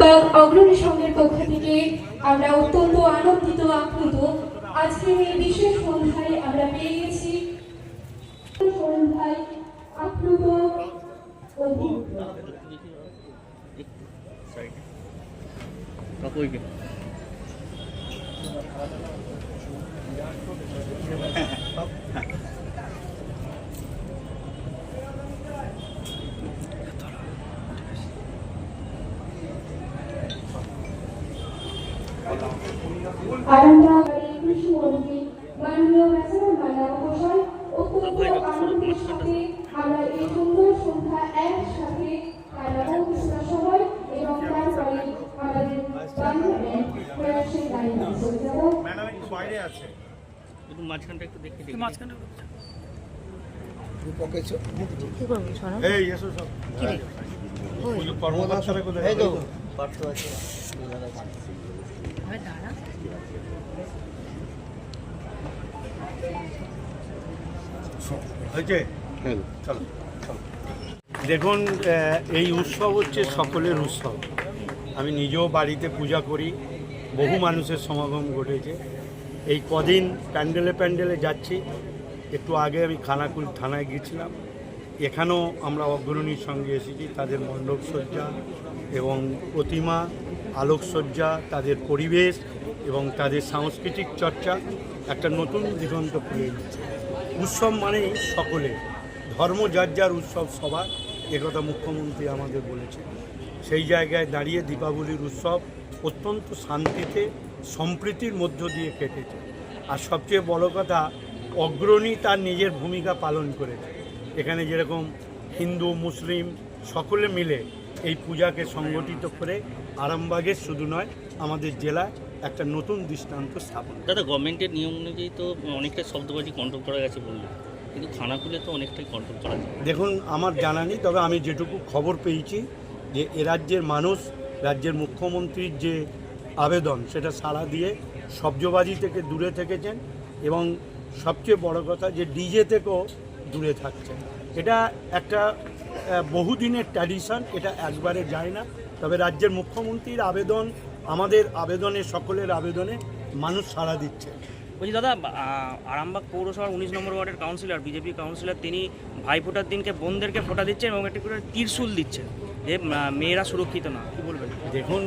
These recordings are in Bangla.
আরামবাগ অগ্রণী সংঘের পক্ষ থেকে আমরা অত্যন্ত আনন্দিত, আপ্লুত। আজকের এই বিশেষ সন্ধ্যায় আমরা পেয়ে গেছি। সন্ধ্যায় আপ্লুত কাকুইকে আরামবাগ এই কৃষিমন্ত্রী মাননীয় ম্যাসেমন মান্না মহাশয় অত্যন্ত আনন্দের সাথে আমরা এই সুন্দর সন্ধ্যা একসাথে কাটাবো কিছুটা সময় এবং তারপরে আমাদের বান্ধবের প্রয়াসে দাঁড়িয়ে চলে যাব ম্যাডাম একটু বাইরে আছে। একটু মাঝখানটা একটু দেখে দেখে মাঝখানটা এই এসো সব। এই তো হয়েছে? চলো চলো। দেখুন এই উৎসব হচ্ছে সকলের উৎসব। আমি নিজেও বাড়িতে পূজা করি বহু মানুষের সমাগম ঘটেছে। এই কদিন প্যান্ডেলে প্যান্ডেলে যাচ্ছি। একটু আগে আমি খানাকুল থানায় গিয়েছিলাম। এখানেও আমরা অগ্রণীর সঙ্গে এসেছি তাদের মণ্ডপসজ্জা এবং প্রতিমা আলোকসজ্জা তাদের পরিবেশ এবং তাদের সাংস্কৃতিক চর্চা একটা নতুন দিগন্ত খুলে দিচ্ছে। উৎসব মানেই সকলে। ধর্ম যার যার উৎসব, সবার। একথা মুখ্যমন্ত্রী আমাদের বলেছে সেই জায়গায় দাঁড়িয়ে দীপাবলির উৎসব অত্যন্ত শান্তিতে, সম্প্রীতির মধ্য দিয়ে কেটেছে। আর সবচেয়ে বড় কথা, অগ্রণী তার নিজের ভূমিকা পালন করেছে। এখানে যেরকম হিন্দু, মুসলিম সকলে মিলে এই পূজাকে সংগঠিত করে আরামবাগের, শুধু নয়, আমাদের জেলায় একটা নতুন দৃষ্টান্ত স্থাপন দাদা গভর্নমেন্টের নিয়ম অনুযায়ী তো অনেকটা শব্দবাজি কন্ট্রোল করা গেছে বলল। কিন্তু খানাকুলে তো অনেকটাই কন্ট্রোল করা যায়। দেখুন আমার জানা নেই তবে আমি যেটুকু খবর পেয়েছি যে এ রাজ্যের মানুষ রাজ্যের মুখ্যমন্ত্রীর যে আবেদন সেটা সাড়া দিয়ে শব্দবাজি থেকে দূরে থেকেছেন এবং সবচেয়ে বড় কথা যে ডিজে থেকেও দূরে থাকছেন। এটা একটা বহুদিনের ট্র্যাডিশন এটা একবারে যায় না। তবে রাজ্যের মুখ্যমন্ত্রীর আবেদন আমাদের আবেদনে সকলের আবেদনে মানুষ সাড়া দিচ্ছে। বলছি দাদা আরামবাগ পৌরসভার উনিশ নম্বর ওয়ার্ডের কাউন্সিলর বিজেপি কাউন্সিলর তিনি ভাইফোঁটার দিনকে বোনদেরকে ফোঁটা দিচ্ছেন এবং একটি করে ত্রিশূল দিচ্ছেন। যে মেয়েরা সুরক্ষিত না কি বলবেন? দেখুন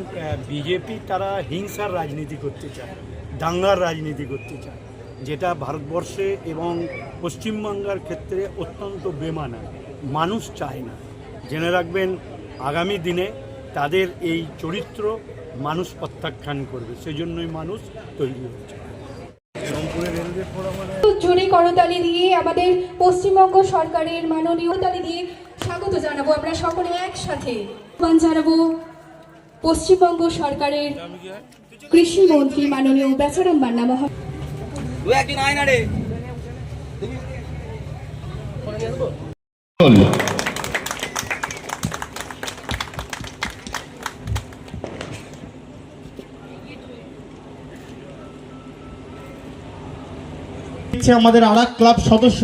বিজেপি তারা হিংসার রাজনীতি করতে চায় দাঙ্গার রাজনীতি করতে চায় যেটা ভারতবর্ষে এবং পশ্চিমবাংলার ক্ষেত্রে অত্যন্ত বেমানা মানুষ চায় না। জেনে রাখবেন আগামী দিনে তাদের এই চরিত্র মানুষ প্রত্যাখ্যান করবে সেই জন্যই মানুষ তৈরি হচ্ছে। জোরে করতালি দিয়ে আমাদের পশ্চিমবঙ্গ সরকারের মাননীয় তালি দিয়ে স্বাগত জানাব। আমরা সকলে একসাথে আহ্বান জানাব পশ্চিমবঙ্গ সরকারের কৃষি মন্ত্রী মাননীয় বেচারাম মান্না মহোদয় হচ্ছে আমাদের আর ক্লাব সদস্য।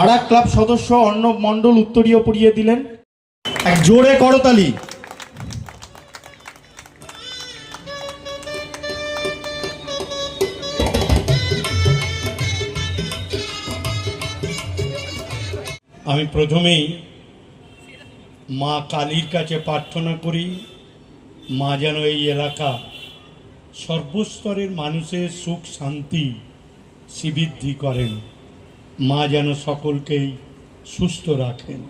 আর ক্লাব সদস্য অর্ণব মণ্ডল উত্তরীয় পড়িয়ে দিলেন। এক জোরে করতালি আমি প্রথমেই মা কালীর কাছে প্রার্থনা করি, মা যেন এই এলাকা সর্বস্তরের মানুষের সুখ, শান্তি, শ্রীবৃদ্ধি করেন। মা যেন সকলকেই সুস্থ রাখেন।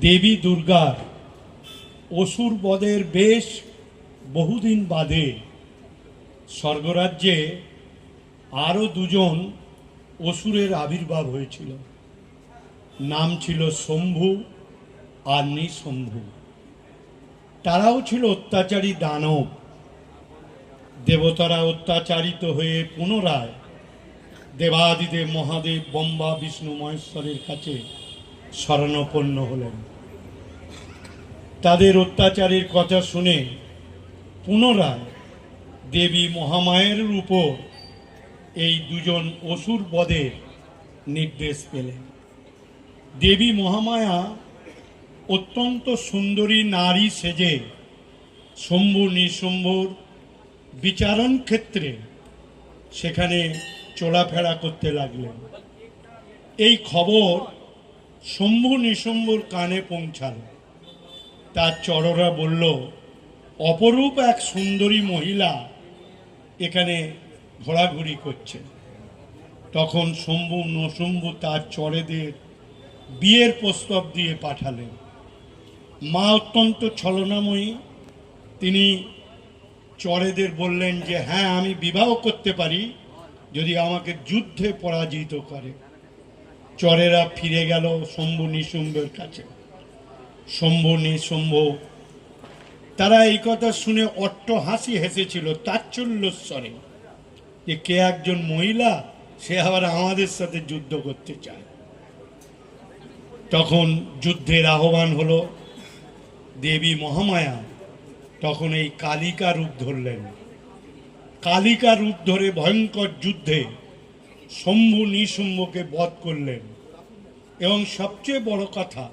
দেবী দুর্গার অসুর বদের বেশ বহুদিন বাদে স্বর্গরাজ্যে আরও দুজন অসুরের আবির্ভাব হয়েছিল। নাম ছিল শম্ভু আর নিঃশম্ভু। তারাও ছিল অত্যাচারী দানব। দেবতারা অত্যাচারিত হয়ে পুনরায় দেবাদিদেব মহাদেব বম্বা বিষ্ণু মহেশ্বরের কাছে শরণাপন্ন হলেন। তাদের অত্যাচারের কথা শুনে পুনরায় দেবী মহামায়ের উপর এই দুজন অসুর বদের নির্দেশ পেলেন। দেবী মহামায়া অত্যন্ত সুন্দরী নারী সেজে শম্ভু নিঃশম্ভুর বিচারণ ক্ষেত্রে সেখানে চলাফেরা করতে লাগলেন। এই খবর শম্ভু নিঃশম্ভুর কানে পৌঁছাল। তার চররা বলল, অপরূপ এক সুন্দরী মহিলা এখানে ঘোরাঘুরি করছে। তখন শম্ভু নশম্ভু তার চরেদের বিয়ের প্রস্তাব দিয়ে পাঠালেন। মা অত্যন্ত ছলনাময়ী। তিনি চরেদের বললেন যে হ্যাঁ আমি বিবাহ করতে পারি যদি আমাকে যুদ্ধে পরাজিত করে। চরেরা ফিরে গেল শম্ভু নিশুম্ভের কাছে। শম্ভু নিশুম্ভ, তারা এই কথা শুনে অট্ট হাসি হেসেছিল তাচ্ছল্য স্বরে যে, কে একজন মহিলা, সে আবার আমাদের সাথে যুদ্ধ করতে চায়। তখন যুদ্ধের আহ্বান হলো, দেবী মহামায়া তখন এই কালিকা রূপ ধরলেন। কালিকা রূপ ধরে ভয়ঙ্কর যুদ্ধে শম্ভু নিশুম্ভকে বধ করলেন। এবং সবচেয়ে বড় কথা,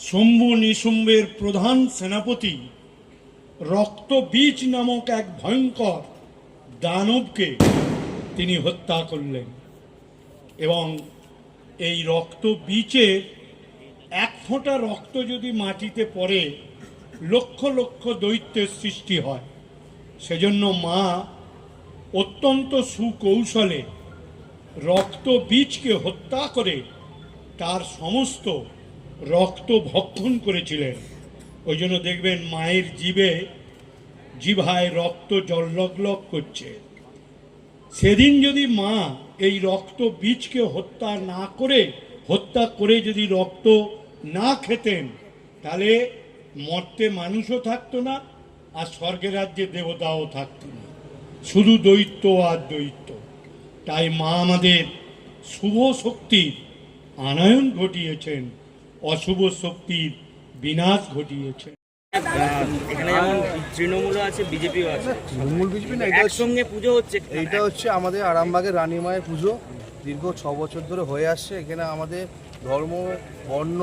শম্ভু নিশুম্ভের প্রধান সেনাপতি রক্তবীজ নামক এক ভয়ঙ্কর দানবকে তিনি হত্যা করলেন। এবং এই রক্ত বীচের এক ফোঁটা রক্ত যদি মাটিতে পড়ে লক্ষ লক্ষ দৈত্যের সৃষ্টি হয়। সেজন্য মা অত্যন্ত সুকৌশলে রক্ত বীজকে হত্যা করে তার সমস্ত রক্ত ভক্ষণ করেছিলেন। ওই জন্য দেখবেন মায়ের জীবে জিভায় রক্ত জল্লক করছে। সেদিন যদি মা এই রক্ত বীজকে হত্যা না করে, হত্যা করে যদি রক্ত না খেতেন, তাহলে মর্তে মানুষও থাকতো না আর স্বর্গের রাজ্যে দেবতাও থাকতো না। শুধু দৈত্য আর দৈত্য। তাই মা আমাদের শুভ শক্তির আনয়ন ঘটিয়েছেন অশুভ শক্তির বিনাশ ঘটিয়েছেন। এখানে যেমন তৃণমূলও আছে বিজেপিও আছে। মূল বিজেপি না এটা একসঙ্গে পুজো হচ্ছে এইটা হচ্ছে আমাদের আরামবাগের রানী মায়ের পুজো। দীর্ঘ ছ বছর ধরে হয়ে আসছে। এখানে আমাদের ধর্ম বর্ণ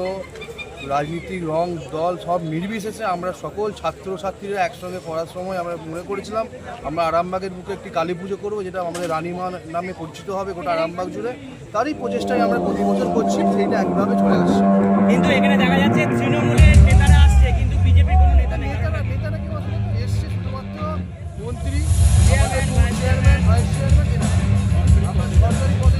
রাজনীতিক রং দল সব নির্বিশেষে আমরা সকল ছাত্রছাত্রীরা একসঙ্গে করার সময় আমরা মনে করেছিলাম আমরা আরামবাগের বুকে একটি কালী পুজো করব যেটা আমাদের রানী মা নামে পরিচিত হবে গোটা আরামবাগ জুড়ে। তারই প্রচেষ্টায় আমরা প্রতি বছর করছি সেইটা একভাবে চলে আসছে। কিন্তু এখানে দেখা যাচ্ছে তৃণমূলের নেতারা আসছে কিন্তু বিজেপির কোনো নেতা নেই। নেতারা নেতারা কি এসছে শুধুমাত্র মন্ত্রী চেয়ারম্যান ভাইস চেয়ারম্যান আমরা সরকারি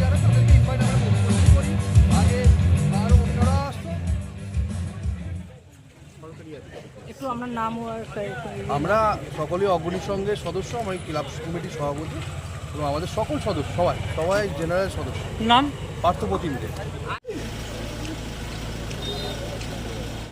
একটু আমার নাম আমরা সকলেই অগ্রণী সঙ্গে সদস্য আমার ক্লাব কমিটির সভাপতি এবং আমাদের সকল সদস্য সবাই সবাই জেনারেল সদস্য। নাম? পার্থপ্রতিম দে।